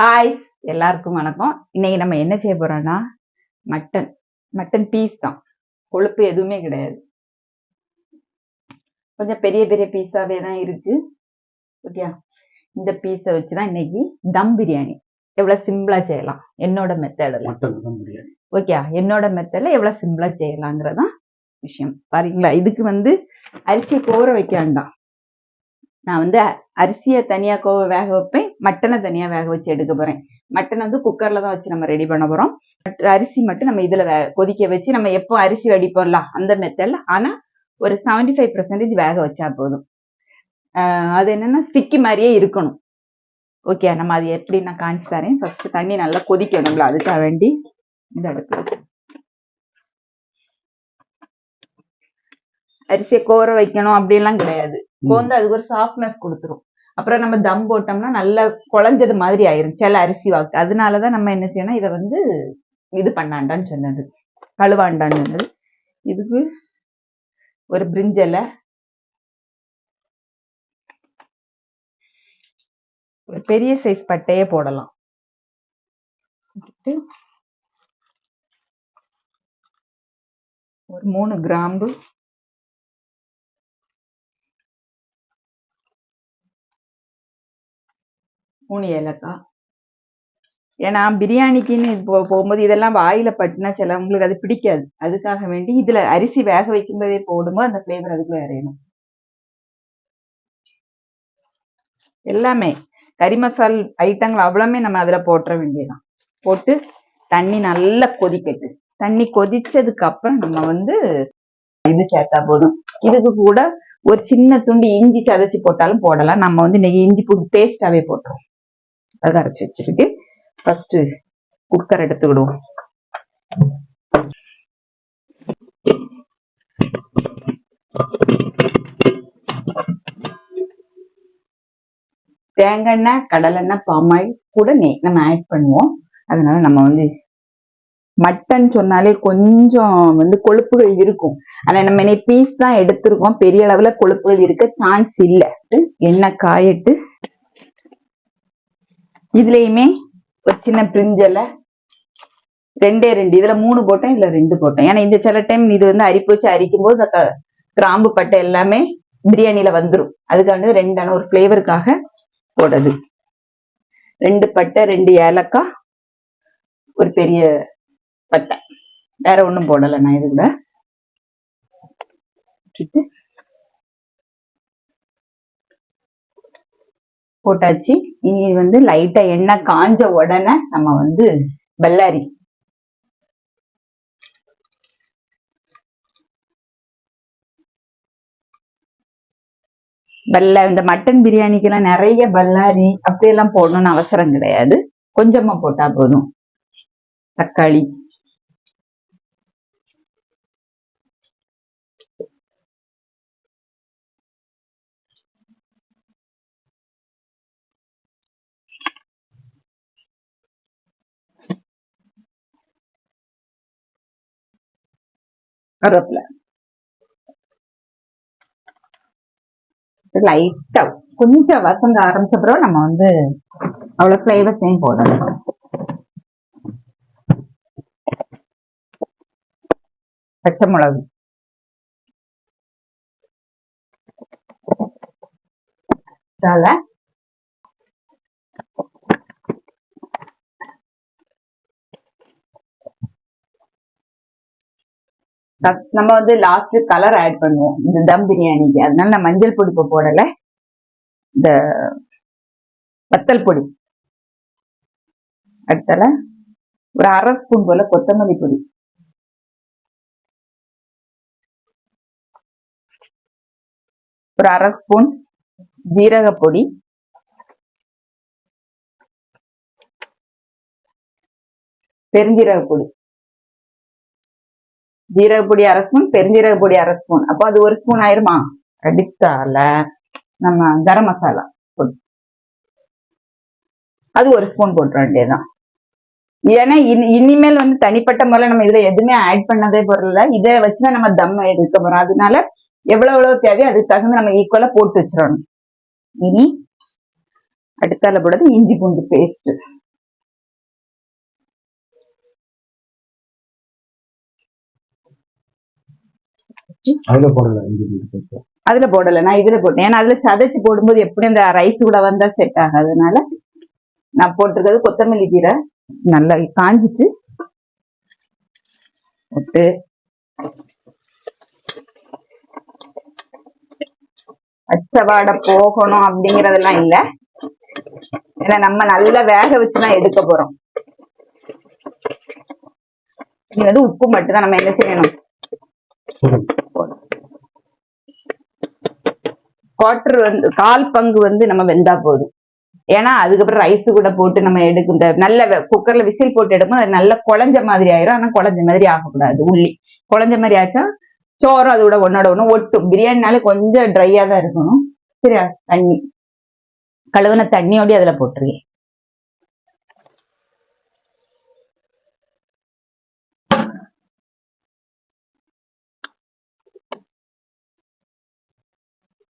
Hi எல்லாருக்கும் வணக்கம். இன்னைக்கு நம்ம என்ன செய்ய போறோம்னா மட்டன் மட்டன் பீஸ் தான். கொழுப்பு எதுவுமே கிடையாது. கொஞ்சம் பெரிய பெரிய பீஸாவே தான் இருக்கு. ஓகே இந்த பீஸை வச்சு தான் இன்னைக்கு தம் பிரியாணி. எவ்வளவு சிம்பிளா செய்யலாம். என்னோட மெத்தடில் மட்டன் தான் பிரியாணி. ஓகே என்னோட மெத்தடில் எவ்வளவு சிம்பிளா செய்யலாங்கிறதான் விஷயம். பாருங்களா இதுக்கு வந்து அரிசி கோர வைக்க வேண்டாம். நான் வந்து அரிசியை தனியா கோ வேக வைப்பேன். மட்டனை தனியா வேக வச்சு எடுக்க போறேன். மட்டன் வந்து குக்கர்ல தான் வச்சு நம்ம ரெடி பண்ண போறோம். மற்ற அரிசி மட்டும் நம்ம இதுல வே கொதிக்க வச்சு நம்ம எப்போ அரிசி வடிப்போம்ல அந்த மெத்தட்ல ஆனா ஒரு 75% ஃபைவ் பர்சன்டேஜ் வேக வச்சா போதும். அது என்னன்னா ஸ்டிக்கி மாதிரியே இருக்கணும். ஓகே நம்ம அது எப்படி நான் காமிச்சு தரேன். ஃபர்ஸ்ட் தண்ணி நல்லா கொதிக்கணும்ல அதுக்காக வேண்டி இந்த இடத்துல அரிசியை கோர வைக்கணும் அப்படிலாம் கிடையாது. கோந்து அதுக்கு ஒரு சாஃப்ட்னஸ் கொடுத்துரும். அப்புறம் நம்ம தம் போட்டோம்னா நல்லா குழஞ்சது மாதிரி ஆயிரும். சில அரிசி வாக்கு. அதனாலதான் நம்ம என்ன செய்யணும்? இதை வந்து இது பண்ணாண்டான்னு சொன்னது. கழுவாண்டான்னு சொன்னது. இதுக்கு ஒரு பிரிஞ்சலை ஒரு பெரிய சைஸ் பட்டையே போடலாம். ஒரு மூணு கிராம்பு. மூணு ஏலக்காய். ஏன்னா பிரியாணிக்குன்னு இப்போ போ- போகும்போது இதெல்லாம் வாயில் பட்டினா சில உங்களுக்கு அது பிடிக்காது. அதுக்காக வேண்டி இதில் அரிசி வேக வைக்கும்போதே போடும்போது அந்த ஃப்ளேவர் அதுக்குள்ள இறையணும். எல்லாமே கறி மசால் ஐட்டங்கள் அவ்வளவுமே நம்ம அதில் போட்டுற வேண்டியதுதான். போட்டு தண்ணி நல்லா கொதிக்கட்டு. தண்ணி கொதிச்சதுக்கு அப்புறம் நம்ம வந்து இது சேர்த்தா போதும். இதுக்கு கூட ஒரு சின்ன துண்டு இஞ்சி சதைச்சி போட்டாலும் போடலாம். நம்ம வந்து இன்னைக்கு இஞ்சி பூண்டு பேஸ்டாவே போட்டுருவோம். அதை அரைச்சி வச்சிருக்கேன் ஃபர்ஸ்ட் குக்கர் எடுத்துக்கிடுவோம். தேங்காய் எண்ணெய் கடலெண்ணெய் பாமாயில் கூட நெய் நம்ம ஆட் பண்ணுவோம். அதனால நம்ம வந்து மட்டன் சொன்னாலே கொஞ்சம் வந்து கொழுப்புகள் இருக்கும். ஆனா நம்ம இன்னைக்கு பீஸ் தான் எடுத்திருக்கோம். பெரிய அளவுல கொழுப்புகள் இருக்க சான்ஸ் இல்ல. எண்ணெய் காயட்டு இதுலயுமே ஒரு சின்ன பிரிஞ்சலை. ரெண்டே ரெண்டு. இதுல மூணு போட்டேன் இதுல ரெண்டு போட்டேன். ஏன்னா இந்த சில டைம் இது வந்து அரிப்பு வச்சு அரிக்கும் போது கிராம்பு பட்டை எல்லாமே பிரியாணில வந்துடும் அதுக்காக ரெண்டான ஒரு ஃப்ளேவருக்காக போடுறது ரெண்டு பட்டை ரெண்டு ஏலக்காய் ஒரு பெரிய பட்டை. வேற ஒன்றும் போடலை நான் இது கூட. போட்டாச்சு. இனி வந்து லைட்டா எண்ணெய் காஞ்ச உடனே நம்ம வந்து பல்லாரி. பல்ல இந்த மட்டன் பிரியாணிக்கெல்லாம் நிறைய பல்லாரி அப்படியெல்லாம் போடணும்னு அவசரம் கிடையாது. கொஞ்சமா போட்டா போதும். தக்காளி. கருவேப்பிலை. லைட்டா கொஞ்சம் வசங்க ஆரம்பிச்ச பிறகு நம்ம வந்து அவ்வளவு ஃபிளேவர்ஸையும் போடணும். பச்சை மிளகு. இதால நம்ம வந்து லாஸ்ட் கலர் ஆட் பண்ணுவோம். இந்த தம் பிரியாணிக்கு. அதனால நான் மஞ்சள் பொடி இப்போ போடல. இந்த வத்தல் பொடி. அடுத்தால ஒரு அரை ஸ்பூன் போல கொத்தமல்லி பொடி. ஒரு அரை ஸ்பூன் ஜீரக பொடி. பெருஞ்சீரக பொடி. ஜீரகப்பொடி அரை ஸ்பூன் பெருஞ்சீரகப்பொடி அரை ஸ்பூன். அப்போ அது ஒரு ஸ்பூன் ஆயிருமா? அடித்தால நம்ம கரம் மசாலா அது ஒரு ஸ்பூன் போட்டுற வேண்டியதுதான். ஏன்னா இனி இனிமேல் வந்து தனிப்பட்ட முறையில் நம்ம இதுல எதுவுமே ஆட் பண்ணதே பொருள் இதை வச்சுதான் நம்ம தம் எடுக்க போறோம். அதனால எவ்வளவு எவ்வளவு தேவையோ அதுக்கு தகுந்த நம்ம ஈக்குவலா போட்டு வச்சிடணும். இனி அடுத்தால போடுறது இஞ்சி பூண்டு பேஸ்ட் அதுல போடல அதுல போடல நான் இதுல போட்டேன். ஏன்னா அதுல சதைச்சு போடும்போது எப்படி அந்த ரைஸ் கூட வந்தா செட் ஆகாதனால நான் போட்டிருக்கிறது கொத்தமல்லி கீரை. நல்லா காஞ்சிட்டு போட்டு. பச்சை வாடை போகணும் அப்படிங்கறதெல்லாம் இல்ல. ஏன்னா நம்ம நல்லா வேக வச்சுதான் எடுக்க போறோம். இது வந்து உப்பு மட்டும் தான் நம்ம என்ன செய்யணும்? குவார்டர் வந்து கால் பங்கு வந்து நம்ம வெந்தா போதும். ஏன்னா அதுக்கப்புறம் ரைஸ் கூட போட்டு நம்ம எடுக்கும் இந்த நல்ல குக்கர்ல விசில் போட்டு எடுக்கும் அது நல்ல குழஞ்ச மாதிரி ஆயிரும். ஆனா குழஞ்ச மாதிரி ஆகக்கூடாது உள்ளி குழஞ்ச மாதிரி ஆச்சா சோறும் அதோட ஒன்னோட ஒண்ணு ஒட்டும். பிரியாணினாலே கொஞ்சம் ட்ரையா தான் இருக்கணும். சரியா? தண்ணி. கழுவுன தண்ணியோடய அதுல போட்டுருக்கேன்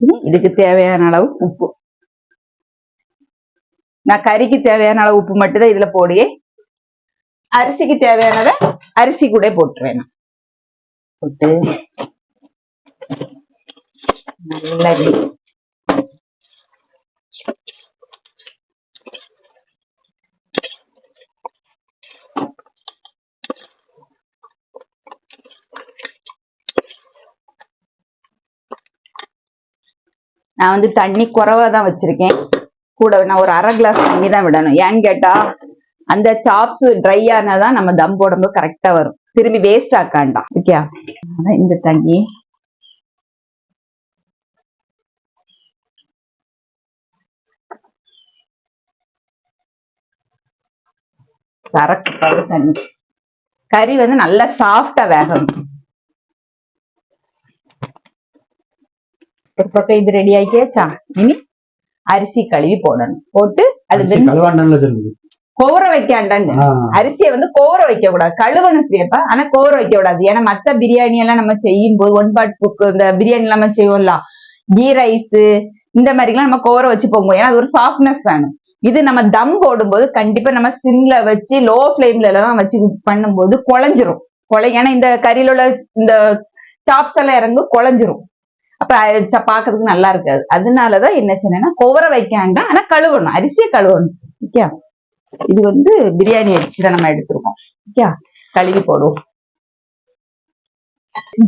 இதுக்கு தேவையான அளவு உப்பு. நான் கறிக்கு தேவையான அளவு உப்பு மட்டும்தான் இதுல போடுவேன். அரிசிக்கு தேவையானதை அரிசி கூட போட்டுருவேன் போட்டு நல்லா நான் வந்து தண்ணி குறைவா தான் வச்சிருக்கேன். கூட நான் ஒரு அரை கிளாஸ் தண்ணி தான் விடணும். ஏன்னு கேட்டா அந்த சாப்ஸ் ட்ரை ஆனாதான் நம்ம தம் போடும்போது கரெக்டா வரும். திரும்பி வேஸ்ட் ஆக்காண்டாம். ஓகே இந்த தண்ணி. சரக்கு தண்ணி. கறி வந்து நல்லா சாஃப்டா வேகணும். இது ரெடி ஆக்கியாச்சா இனி அரிசி கழுவி போடணும் போட்டு அது கோர வைக்காண்டான்னு ஆ, அரிசியை வந்து கோர வைக்க கூடாது கழுவணும் செய்யப்பா ஆனா கோர வைக்க கூடாது ஏன்னா மத்த பிரியாணி எல்லாம் நம்ம செய்யும் போது ஒன் பாட் புக்கு இந்த பிரியாணி எல்லாம் நம்ம செய்வோம்ல கீ ரைஸ் இந்த மாதிரி எல்லாம் நம்ம கோர வச்சு போங்க ஏன்னா அது ஒரு சாஃப்ட்னஸ் வேணும் இது நம்ம தம் போடும்போது கண்டிப்பா நம்ம சிம்ல வச்சு லோ ஃபிளேம்ல எல்லாம் வச்சு பண்ணும்போது குழஞ்சிரும் குழை ஏன்னா இந்த கறியில உள்ள இந்த சாப்ஸ் எல்லாம் இறங்கும் குழஞ்சிரும் அப்ப பாக்குறதுக்கு நல்லா இருக்காது. அதனாலதான் என்ன சொன்னேன்னா கோர வைக்காங்க ஆனா கழுவணும். அரிசியை கழுவணும். ஓகே? இது வந்து பிரியாணி அரிசி தான் நம்ம எடுத்துருக்கோம். ஓகே? கழுவி போடுவோம்.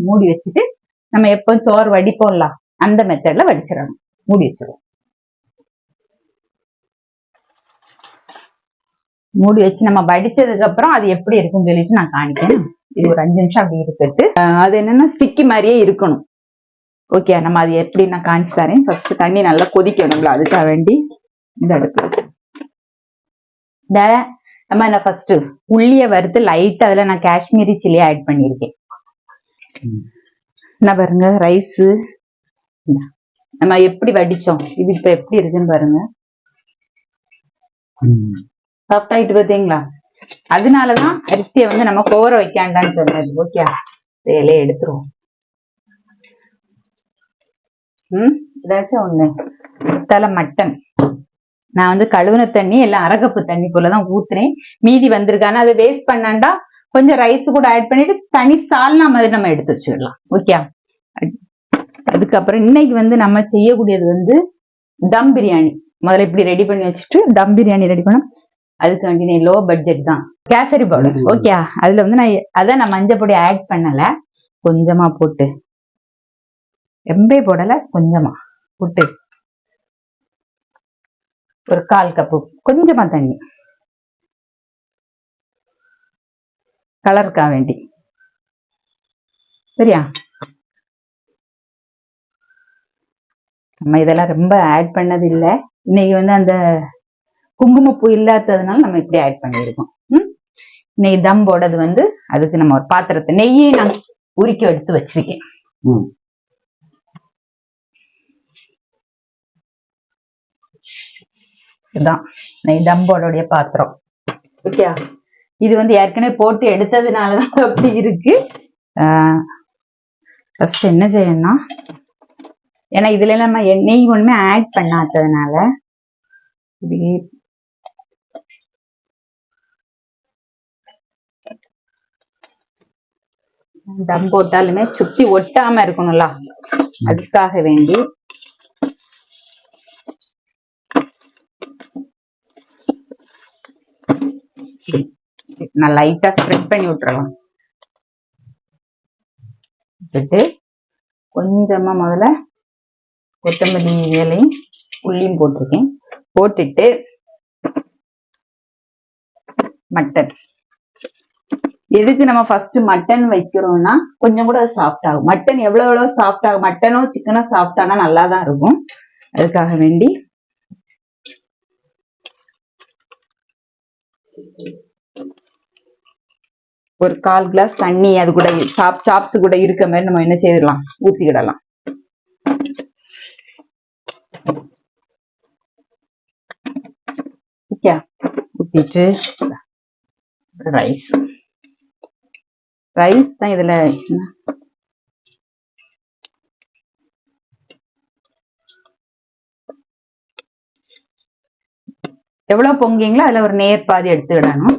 மூடி வச்சுட்டு நம்ம எப்போ சோறு வடிப்போம்ல அந்த மெத்தட்ல வடிச்சிடணும். மூடி வச்சிருவோம். மூடி வச்சு நம்ம வடிச்சதுக்கு அப்புறம் அது எப்படி இருக்குன்னு சொல்லிட்டு நான் காணிக்கிறேன் இது ஒரு அஞ்சு நிமிஷம் அப்படி இருக்கட்டு அது என்னன்னா ஸ்டிக்கி மாதிரியே இருக்கணும். ஓகே நம்ம அது எப்படி நான் காஞ்சி தரேன்? ஃபர்ஸ்ட் தண்ணி நல்லா கொதிக்கணும்ல அதுக்காக வேண்டி இந்த அடுப்பு இந்த நம்ம என்ன ஃபர்ஸ்ட் உள்ளிய வறுத்து லைட் அதுல நான் காஷ்மீரி சில்லி ஆட் பண்ணியிருக்கேன். என்ன பாருங்க ரைஸ் நம்ம எப்படி வடிச்சோம்? இது இப்ப எப்படி இருக்குன்னு பாருங்க. சாஃப்ட் ஆயிட்டு பார்த்தீங்களா அதனாலதான் அரிசியை வந்து நம்ம கோர வைக்காண்டான்னு சொன்னது ஓகே வேலையை எடுத்துருவோம். ம்? ஏதாச்சும் ஒண்ணு. தலை மட்டன். நான் வந்து கழுவுன தண்ணி எல்லாம் அரைக்கப்பு தண்ணி போலதான் ஊத்துறேன். மீதி வந்திருக்கானா அதை வேஸ்ட் பண்ணாண்டா கொஞ்சம் ரைஸ் கூட ஆட் பண்ணிட்டு தனி சால்னா மாதிரி நம்ம எடுத்து வச்சிடலாம் ஓகே அதுக்கப்புறம் இன்னைக்கு வந்து நம்ம செய்யக்கூடியது வந்து தம் பிரியாணி. முதல்ல இப்படி ரெடி பண்ணி வச்சுட்டு தம் பிரியாணி ரெடி பண்ணோம் அதுக்கு வேண்டி லோ பட்ஜெட் தான். கேசரி பவுடர். ஓகே அதுல வந்து நான் அதான் நான் மஞ்சள் பொடி ஆட் பண்ணல. கொஞ்சமா போட்டு. எம்பே போடல கொஞ்சமா. போட்டு ஒரு கால் கப்பு கொஞ்சமா தண்ணி. கலருக்கா வேண்டி. சரியா? நம்ம இதெல்லாம் ரொம்ப ஆட் பண்ணது இல்ல இன்னைக்கு வந்து அந்த குங்குமப்பூ இல்லாததுனால நம்ம இப்படி ஆட் பண்ணியிருக்கோம். ம்? இன்னைக்கு தம் போடுறது வந்து அதுக்கு நம்ம ஒரு பாத்திரத்தை நெய்யை நான் உரிக்க எடுத்து வச்சிருக்கேன். ம். இதுதான் தம்போடைய பாத்திரம். ஓகே இது வந்து ஏற்கனவே போட்டு எடுத்ததுனாலதான் அப்படி இருக்கு. ஃபர்ஸ்ட் என்ன செய்யணும்னா ஏன்னா இதுல எல்லாம் நம்ம எண்ணெய் நெய் ஒண்ணுமே ஆட் பண்ணாததுனால இப்படி தம் போட்டாலுமே சுத்தி ஒட்டாம இருக்கணும்ல. அதுக்காக வேண்டி நான் லைட்டா ஸ்ப்ரெட் பண்ணி விட்டுறலாம். விட்டுட்டு கொஞ்சமா முதல்ல கொத்தமல்லி இலையும் உள்ளியும் போட்டிருக்கேன். போட்டுட்டு மட்டன் எதுக்கு நம்ம ஃபர்ஸ்ட் மட்டன் வைக்கிறோம்னா கொஞ்சம் கூட சாஃப்ட் ஆகும். மட்டன் எவ்வளோ எவ்வளோ சாஃப்ட் ஆகும்? மட்டனோ சிக்கனோ சாஃப்ட் ஆனால் நல்லா தான் இருக்கும். அதுக்காக வேண்டி ஒரு கால் கிளாஸ் தண்ணி அது கூட சாப் சாப்ஸ் கூட இருக்க மாதிரி நம்ம என்ன செய்திடலாம்? ஊத்திக்கிடலாம். ஓகே ரைஸ் ரைஸ் தான் இதுல எவ்வளவு பொங்கிங்களோ அதுல ஒரு நேர் பாதி எடுத்துக்கிடணும்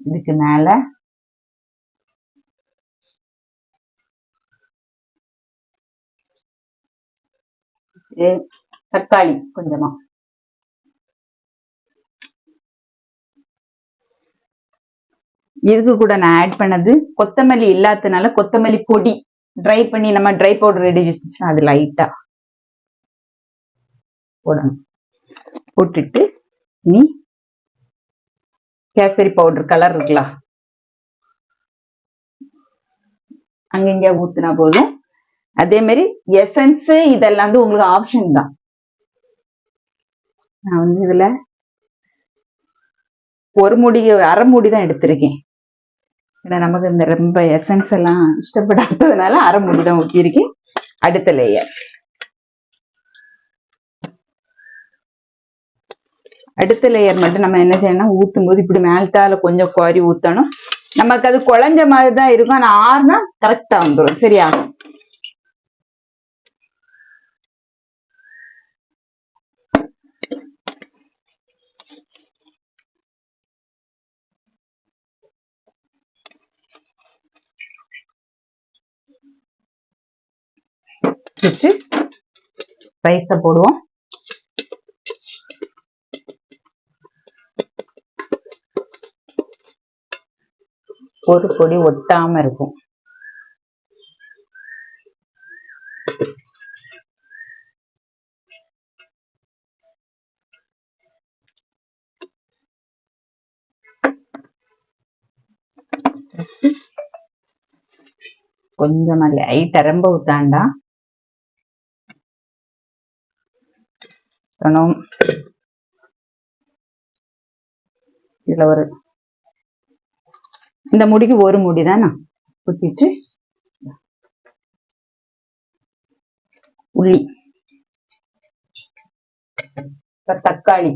இதுக்கு மேல தக்காளி கொஞ்சமா. இதுக்கு கூட நான் ஆட் பண்ணது கொத்தமல்லி இல்லாததுனால கொத்தமல்லி பொடி ட்ரை பண்ணி நம்ம ட்ரை பவுடர் ரெடி வச்சுன்னா அது லைட்டா போடணும். போட்டுட்டு இனி கேசரி பவுடர் கலர் இருக்குல்ல? அங்கங்க ஊத்துனா போதும். அதே மாதிரி எசன்ஸ் இதெல்லாம் வந்து உங்களுக்கு ஆப்ஷன் தான். நான் வந்து இதுல ஒரு முடி அரை முடி தான் எடுத்திருக்கேன். ஏன்னா நமக்கு இந்த ரொம்ப எசன்ஸ் எல்லாம் இஷ்டப்படாததுனால அரை முடிதான் தான் அடுத்த லேயர் அடுத்த லேயர் மட்டும் நம்ம என்ன செய்யணும் ஊற்றும் போது இப்படி மேல்தால கொஞ்சம் குவாரி ஊத்தணும். நமக்கு அது குழஞ்ச மாதிரி தான் இருக்கும். ஆனா ஆறுனா கரெக்டா வந்துடும் சரியாகும் வச்சு ரைஸை போடுவோம். ஒரு பொடி ஒட்டாம இருக்கும். கொஞ்சமா லைட்டா ரொம்ப ஊத்தாண்டா. கணும் இதுல ஒரு இந்த முடிக்கு ஒரு முடி தானே? குத்திட்டு. உள்ளி. தக்காளி.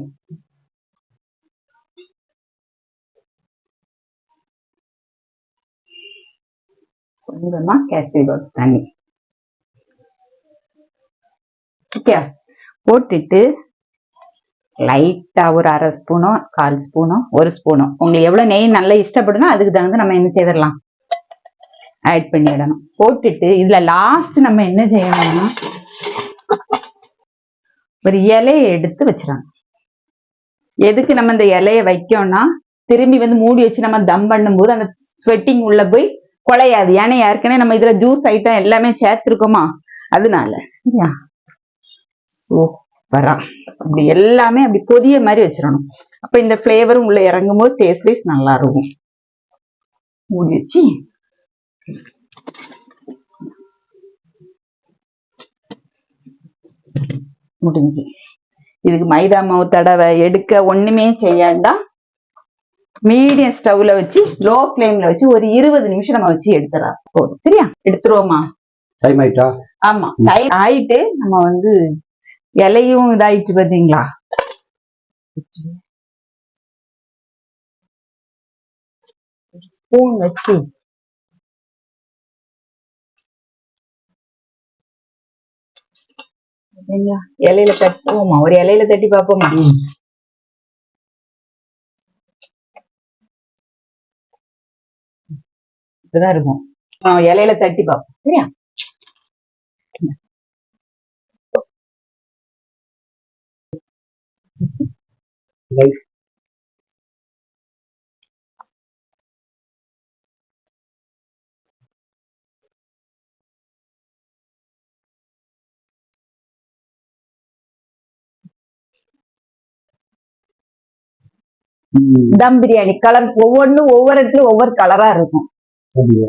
கொஞ்சமா கேசரி தண்ணி ஓகே போட்டுட்டு லைட்டா ஒரு அரை ஸ்பூனோ கால் ஸ்பூனோ ஒரு ஸ்பூனோ. உங்களுக்கு எவ்வளோ நெய் நல்லா இஷ்டப்படுனோ அதுக்கு தகுந்து நம்ம என்ன செய்திடலாம்? ஆட் பண்ணிடணும். போட்டுட்டு இதுல லாஸ்ட் நம்ம என்ன செய்யணும்னா ஒரு இலையை எடுத்து வச்சிடணும். எதுக்கு நம்ம இந்த இலைய வைக்கோம்னா திரும்பி வந்து மூடி வச்சு நம்ம தம் பண்ணும்போது அந்த ஸ்வெட்டிங் உள்ள போய் குலையாது ஏன்னா ஏற்கனவே நம்ம இதுல ஜூஸ் ஐட்டம் எல்லாமே சேர்த்துருக்கோமா? அதனால சரியா? சூப்பரா அப்படி எல்லாமே அப்படி கொதிய மாதிரி வச்சிடணும். அப்ப இந்த ஃபிளேவரும் உள்ள இறங்கும் போது டேஸ்ட் வைஸ் நல்லா இருக்கும். மூடி வச்சு. முடிஞ்சு இதுக்கு மைதா மாவு தடவை எடுக்க ஒண்ணுமே செய்யாண்டா. மீடியம் ஸ்டவ்ல வச்சு லோ ஃப்ளேம்ல வச்சு ஒரு இருபது நிமிஷம் நம்ம வச்சு எடுத்துடலாம். போதும். சரியா? எடுத்துருவோமா? டைம் ஆயிட்டா? ஆமா. தயிர் ஆயிட்டு நம்ம வந்து இலையும் இதாயிட்டு பாத்தீங்களா? ஸ்பூன் வச்சு. இலையில தட்டுவோமா? ஒரு இலையில தட்டி பார்ப்போமா? இப்படிதான் இருக்கும். இலையில தட்டி பார்ப்போம். சரியா? Right. ம், தம் பிரியாணி கலர் ஒவ்வொன்றும் ஒவ்வொரு இடத்துலயும் ஒவ்வொரு கலரா இருக்கும்?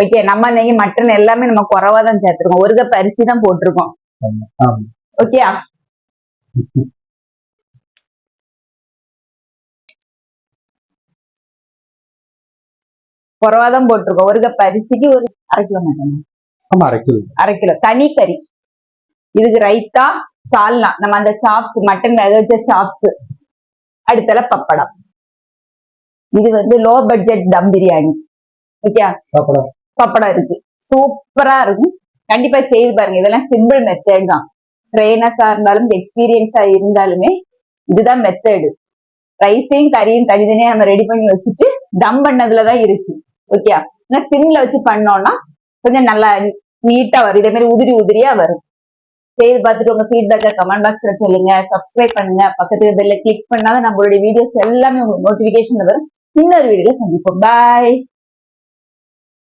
ஓகே நம்ம நெய் மட்டன் எல்லாமே நம்ம குறவா தான் சேர்த்திருக்கோம் ஒரு கப் அரிசி தான் போட்டிருக்கோம் ஆமா. ஆமா. ஓகே குறவா தான் போட்டிருக்கோம். ஒரு கப் அரிசிக்கு ஒரு அரை கிலோ மட்டன் அரை கிலோ. அரை கிலோ. தனி கறி. இதுக்கு ரைத்தா சால்னா. நம்ம அந்த சாப்ஸ் மட்டன் வேக வச்ச சாப்ஸ் அடுத்தல பப்படம். இது வந்து low budget dum biryani. Okay. Pappadam. இருக்கு. சூப்பரா இருக்கும். கண்டிப்பா செய்து பாருங்க. இதெல்லாம் சிம்பிள் மெத்தட் தான். ட்ரெயினர்ஸா இருந்தாலும் எக்ஸ்பீரியன்ஸா இருந்தாலுமே இதுதான் மெத்தடு ரைஸையும் கறியும் தனித்தனியா நம்ம ரெடி பண்ணி வச்சுட்டு தம் பண்ணதுலதான் இருக்கு. ஓகே சிம்ல வச்சு பண்ணோம்னா கொஞ்சம் நல்லா நீட்டா வரும். இதே மாதிரி உதிரி உதிரியா வரும். செய்து பார்த்துட்டு உங்க ஃபீட்பேக்கை கமெண்ட் பாக்ஸ்ல சொல்லுங்க. சப்ஸ்கிரைப் பண்ணுங்க. பக்கத்துல பெல்ல கிளிக் பண்ணாதான் நம்மளுடைய வீடியோஸ் எல்லாமே உங்களுக்கு நோட்டிபிகேஷன் வரும். இன்னொரு வீடியோல சந்திப்போம். பாய்